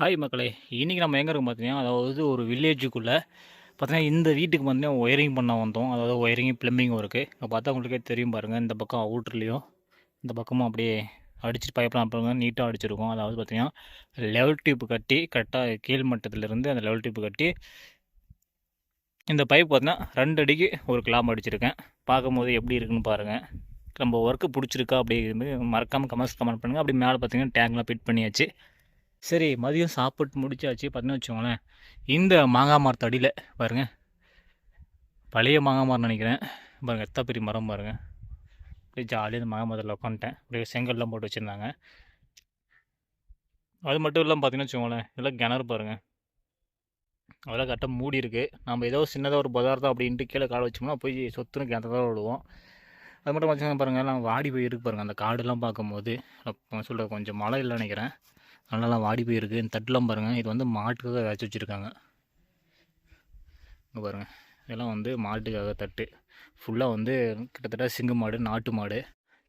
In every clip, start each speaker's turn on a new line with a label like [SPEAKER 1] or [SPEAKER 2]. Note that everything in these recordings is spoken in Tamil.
[SPEAKER 1] ஹாய் மக்களே இன்றைக்கி நம்ம எங்கே இருக்கோம் பார்த்தீங்கன்னா அதாவது ஒரு வில்லேஜுக்குள்ளே பார்த்தீங்கன்னா இந்த வீட்டுக்கு பார்த்தீங்கன்னா ஒயரிங் பண்ண வந்தோம். அதாவது ஒயரிங் ப்ளம்பிங் ஒர்க்கு இப்போ பார்த்தா உங்களுக்கே தெரியும் பாருங்கள் இந்த பக்கம் அவுட்ருலேயும் இந்த பக்கமும் அப்படியே அடிச்சுட்டு பைப்லாம் பாருங்க நீட்டாக அடிச்சிருக்கோம். அதாவது பார்த்தீங்கன்னா லெவல் டியூப் கட்டி கரெக்டாக கீழ் மட்டத்துலேருந்து அந்த லெவல் டியூப் கட்டி இந்த பைப் பார்த்தீங்கன்னா ரெண்டு அடிக்கு ஒரு கிளாம் அடிச்சிருக்கேன். பார்க்கும்போது எப்படி இருக்குன்னு பாருங்கள் நம்ம ஒர்க்கு பிடிச்சிருக்கா அப்படி மறக்காமல் கமெண்ட்ஸ் கமெண்ட் பண்ணுங்கள் அப்படி மேலே பார்த்தீங்கன்னா டேங்க்லாம் ஃபிட் பண்ணியாச்சு. சரி மதியம் சாப்பிட்டு முடிச்சாச்சு. பார்த்தீங்கன்னா வச்சுக்கோங்களேன். இந்த மாங்காய் மரத்தடியில் பாருங்கள் பழைய மாங்காய் மரம் நினைக்கிறேன். பாருங்கள் எத்தனை பெரிய மரம் பாருங்கள் அப்படியே ஜாலியாக இந்த மாங்காய் மரத்தில் உட்காந்துட்டேன் அப்படியே செங்கல்லாம் போட்டு வச்சுருந்தாங்க. அது மட்டும் இல்லாமல் பார்த்தீங்கன்னா வச்சுக்கோங்களேன் இதெல்லாம் கிணறு பாருங்க. அதெல்லாம் கரெக்டாக மூடி இருக்குது நம்ம ஏதோ சின்னதாக ஒரு பதார்த்தம் அப்படின்ட்டு கீழே கால் வச்சோம்னா போய் சொத்துன்னு கிணறு தான் விடுவோம் அது மட்டும் வச்சுக்கோங்க பாருங்கள் எல்லாம் வாடி போய் இருக்கு பாருங்கள் அந்த காடுலாம் பார்க்கும்போது சொல்கிற கொஞ்சம் மழை இல்லை நினைக்கிறேன். நல்லாலாம் வாடி போயிருக்கு. இந்த தட்டுலாம் பாருங்கள் இது வந்து மாட்டுக்காக வச்சு வச்சுருக்காங்க. இங்கே பாருங்கள் இதெல்லாம் வந்து மாட்டுக்காக தட்டு. ஃபுல்லாக வந்து கிட்டத்தட்ட சிங்கு மாடு நாட்டு மாடு.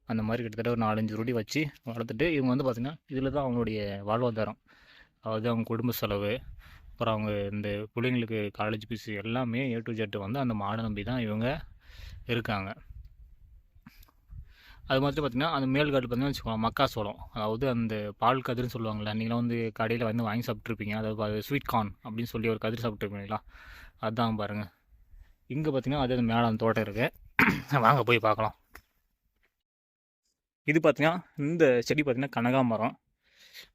[SPEAKER 1] அந்த மாதிரி கிட்டத்தட்ட ஒரு நாலஞ்சு ரொடி வச்சு வளர்த்துட்டு இவங்க வந்து பார்த்திங்கன்னா இதில் தான் அவங்களுடைய வாழ்வாதாரம். அதாவது அவங்க குடும்ப செலவு. அப்புறம் அவங்க இந்த பிள்ளைங்களுக்கு காலேஜ் ஃபீஸ் எல்லாமே ஏ டு ஜெட்டு வந்து அந்த மாடை நம்பி தான் இவங்க இருக்காங்க. அது மாதிரி பார்த்திங்கன்னா அந்த மேல் காட்டு பார்த்தீங்கன்னா வச்சுக்கோங்க மக்காசோளம் அதாவது அந்த பால் கதிர்னு சொல்லுவாங்கள்ல நீங்களாம் வந்து கடையில் வந்து வாங்கி சாப்பிட்ருப்பீங்க அதாவது ஸ்வீட் கார்ன் அப்படின்னு சொல்லி ஒரு கதிர் சாப்பிட்ருப்பீங்களா அதுதான் பாருங்கள் இங்கே பார்த்தீங்கன்னா அது மேலே அந்த தோட்டம் இருக்குது வாங்க போய் பார்க்கலாம். இது பார்த்திங்கன்னா இந்த செடி பார்த்தீங்கன்னா கனகாமரம்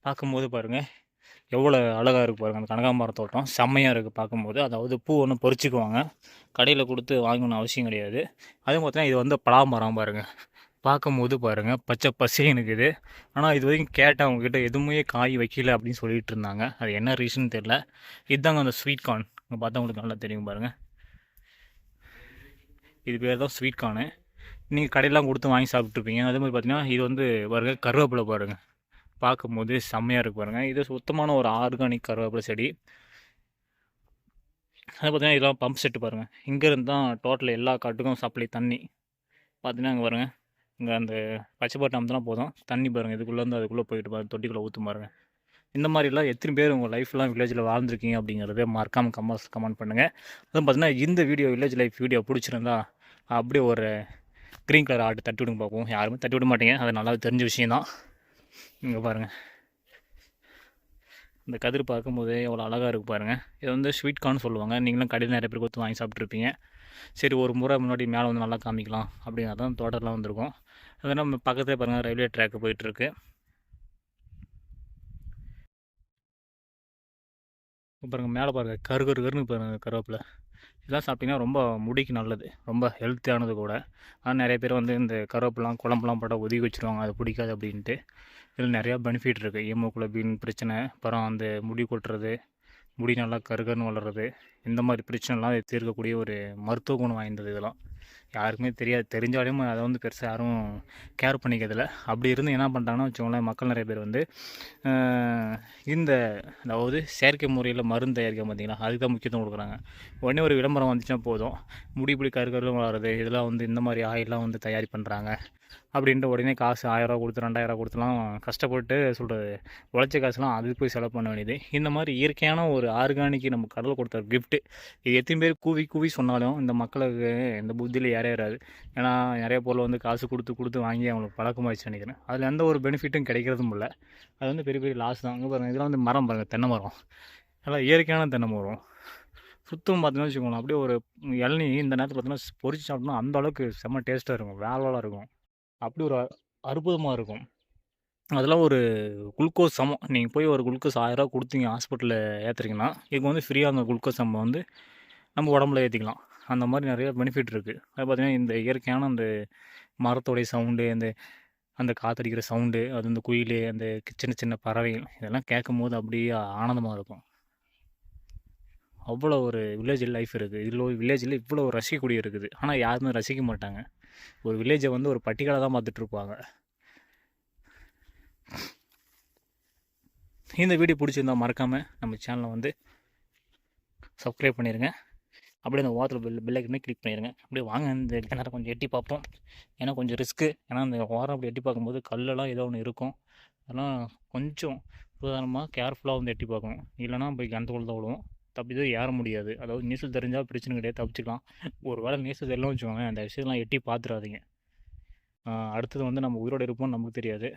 [SPEAKER 1] பார்க்கும்போது பாருங்கள் எவ்வளோ அழகாக இருக்குது பாருங்கள் அந்த கனகாமரம் தோட்டம். செம்மையாக இருக்குது பார்க்கும்போது. அதாவது பூ ஒன்று பறிச்சுக்குவாங்க. கடையில் கொடுத்து வாங்கணும்னு அவசியம் கிடையாது. அதுவும் பார்த்தீங்கன்னா இது வந்து பலாமரம் பாருங்கள் பார்க்கும்போது பாருங்கள் பச்சை பசேன்னு இருக்குது. ஆனால் இது வரைக்கும் கேட்டேன் அவங்கக்கிட்ட எதுவுமே காய் வைக்கல அப்படின்னு சொல்லிட்டு இருந்தாங்க. அது என்ன ரீசன் தெரில இதுதாங்க அந்த ஸ்வீட் கார்ன் இங்கே பார்த்தா உங்களுக்கு நல்லா தெரியும் பாருங்கள் இது பேர் தான் ஸ்வீட் கார்னு நீங்கள் கடையெல்லாம் கொடுத்து வாங்கி சாப்பிட்ருப்பீங்க அதே மாதிரி பார்த்தீங்கன்னா இது வந்து பாருங்கள் கருவேப்பிலை பாருங்கள் பார்க்கும்போது செம்மையாக இருக்கு பாருங்கள் இது சுத்தமான ஒரு ஆர்கானிக் கருவேப்பிலை செடி. அது பார்த்தீங்கன்னா இதெல்லாம் பம்ப் செட்டு பாருங்கள் இங்கேருந்து தான் டோட்டல் எல்லா காட்டுக்கும் சப்ளை தண்ணி. பார்த்தீங்கன்னா அங்கே பாருங்கள் இங்கே அந்த பச்சை பாட்டு அமுத்தினா போதும். தண்ணி பாருங்கள் இதுக்குள்ளேருந்து அதுக்குள்ளே போயிட்டு பாருங்க தொட்டிக்குள்ளே ஊற்று பாருங்கள் இந்த மாதிரிலாம் எத்தனை பேர் உங்கள் லைஃப்லாம் வில்லேஜில் வாழ்ந்துருக்கீங்க அப்படிங்கிறத மறக்காமல் கமெண்ட்ஸ் கமெண்ட் பண்ணுங்கள் அதுவும் பார்த்தீங்கன்னா இந்த வீடியோ வில்லேஜ் லைஃப் வீடியோ பிடிச்சிருந்தா அப்படியே ஒரு க்ரீன் கலர் ஆட்டு தட்டி விடுங்க பார்ப்போம். யாருமே தட்டி விட மாட்டீங்க. அது நல்லா தெரிஞ்ச விஷயந்தான் இங்கே பாருங்கள் இந்த கதிர் பார்க்கும்போது எவ்வளோ அழகாக இருக்குது பாருங்கள் இது வந்து ஸ்வீட் கார்ன் சொல்லுவாங்க. நீங்களும் கடையில் நிறைய பேர் கொடுத்து வாங்கி சாப்பிட்ருப்பீங்க சரி ஒரு முறை முன்னாடி மேலே வந்து நல்லா காமிக்கலாம் அப்படிங்கிறது தான் தோட்டத்தில் வந்திருக்கோம். அது நம்ம பக்கத்தில் பாருங்கள் ரயில்வே ட்ராக்கு போயிட்டுருக்கு. பாருங்கள் மேலே பாருங்கள் கரு கரு கருன்னு பாருங்கள் கருவேப்பிலை. இதெல்லாம் சாப்பிட்டிங்கன்னா ரொம்ப முடிக்கு நல்லது. ரொம்ப ஹெல்த்தியானது கூட. ஆனால் நிறைய பேர் வந்து இந்த கருவேப்பிலாம் குழம்புலாம் போட்டால் ஒதுக்கி வச்சுருவாங்க அது பிடிக்காது அப்படின்ட்டு. இதில் நிறையா பெனிஃபிட் இருக்குது ஹீமோகுளோபின் பிரச்சனை அப்புறம் அந்த முடி கொட்டுறது முடி நல்லா கருகன்னு வளர்கிறது இந்த மாதிரி பிரச்சனைலாம் தீர்க்கக்கூடிய ஒரு மருத்துவ குணம் வாய்ந்தது இதெல்லாம். யாருக்குமே தெரியாது. தெரிஞ்சாலும் அதை வந்து பெருசாக யாரும் கேர் பண்ணிக்கிறதில்ல. அப்படி இருந்து என்ன பண்ணுறாங்கன்னா வச்சுக்கோங்களேன் மக்கள் நிறைய பேர் வந்து இந்த அதாவது செயற்கை முறையில் மருந்து தயாரிக்க பார்த்தீங்களா அதுக்கு தான் முக்கியத்துவம் கொடுக்குறாங்க. உடனே ஒரு விளம்பரம் வந்துச்சுன்னா போதும். முடி இப்படி கரு வளருது. இதெல்லாம் வந்து இந்த மாதிரி ஆயிலாம் வந்து தயாரி பண்ணுறாங்க அப்படின்ட்டு உடனே காசு ஆயிரரூவா கொடுத்து ரெண்டாயிரரூவா கொடுத்துலாம் கஷ்டப்பட்டு சொல்கிறது உழைச்ச காசுலாம் அதுக்கு போய் செலவு பண்ண வேண்டியது. இந்த மாதிரி இயற்கையான ஒரு ஆர்கானிக் நம்ம கடவுள் கொடுத்த கிஃப்ட்டு இது எத்தனை பேர் கூவி கூவி சொன்னாலும் இந்த மக்களுக்கு இந்த புத்தியில் ஏறாது ஏன்னா நிறைய பொருள் வந்து காசு கொடுத்து கொடுத்து வாங்கி அவங்களுக்கு பழக்கமாகிடுச்சு நினைக்கிறேன். அதில் எந்த ஒரு பெனிஃபிட்டும் கிடைக்கிறதும் இல்லை. அது வந்து பெரிய பெரிய லாஸ் தான். அங்கே பாருங்கள் இதெல்லாம் வந்து மரம் பாருங்கள் தென்னை மரம். நல்லா இயற்கையான தென்னை மரம். சுத்தம் பார்த்தீங்கன்னா வச்சுக்கோங்களேன் அப்படியே ஒரு இளநீ இந்த நேரத்தில் பார்த்தீங்கன்னா பொறிச்சு சாப்பிட்டோம்னா அந்த அளவுக்கு செம்ம டேஸ்ட்டாக இருக்கும். வேலைலாம் இருக்கும். அப்படி ஒரு அற்புதமாக இருக்கும். அதெல்லாம் ஒரு குளுக்கோஸ் சமம். நீங்கள் போய் ஒரு குளுக்கோஸ் ஆயிரரூவா கொடுத்தீங்க ஹாஸ்பிட்டலில் ஏற்றுறீங்கன்னா இங்கே வந்து ஃப்ரீயாக அந்த குளுக்கோஸ் நம்ம வந்து நம்ம உடம்புல ஏற்றிக்கலாம் அந்த மாதிரி நிறைய பெனிஃபிட் இருக்குது அது பார்த்திங்கன்னா இந்த இயற்கையான அந்த மரத்தோடைய சவுண்டு அந்த அந்த காற்றடிக்கிற சவுண்டு அது இந்த குயில் அந்த சின்ன சின்ன பறவைகள் இதெல்லாம் கேட்கும் போது அப்படியே ஆனந்தமாக இருக்கும். அவ்வளோ ஒரு வில்லேஜ் லைஃப் இருக்குது இவ்வளோ வில்லேஜில் இவ்வளோ ரசிக்கக்கூடிய இருக்குது. ஆனால் யாருமே ரசிக்க மாட்டாங்க. ஒரு வில்லேஜை வந்து ஒரு பட்டிகளை தான் பார்த்துட்ருப்பாங்க இந்த வீடியோ பிடிச்சிருந்தா மறக்காமல் நம்ம சேனலை வந்து சப்ஸ்கிரைப் பண்ணிடுங்க அப்படியே அந்த ஓரத்தில் பில் பில்லைக்குமே கிளிக் பண்ணிடுங்க அப்படியே வாங்க இந்த கிணறு கொஞ்சம் எட்டி பார்ப்போம் ஏன்னா கொஞ்சம் ரிஸ்க்கு ஏன்னா அந்த ஓரம் அப்படி எட்டி பார்க்கும்போது கல்லெல்லாம் ஏதோ ஒன்று இருக்கும். அதெல்லாம் கொஞ்சம் உதாரணமாக கேர்ஃபுல்லாக வந்து எட்டி பார்க்கணும். இல்லைனா போய் கிணத்துக்குள்ள தான் விழுவோம். தப்பி ஏற முடியாது. அதாவது நீச்சல் தெரிஞ்சால் பிரச்சனை கிடையாது தப்பிச்சுக்கலாம். ஒரு வேளை நீச்சல் தெரியலன்னு வச்சுக்கோங்க அந்த விஷயத்தெல்லாம் எட்டி பார்த்துடாதீங்க அடுத்தது வந்து நம்ம உயிரோடு இருப்போம்னு நமக்கு தெரியாது.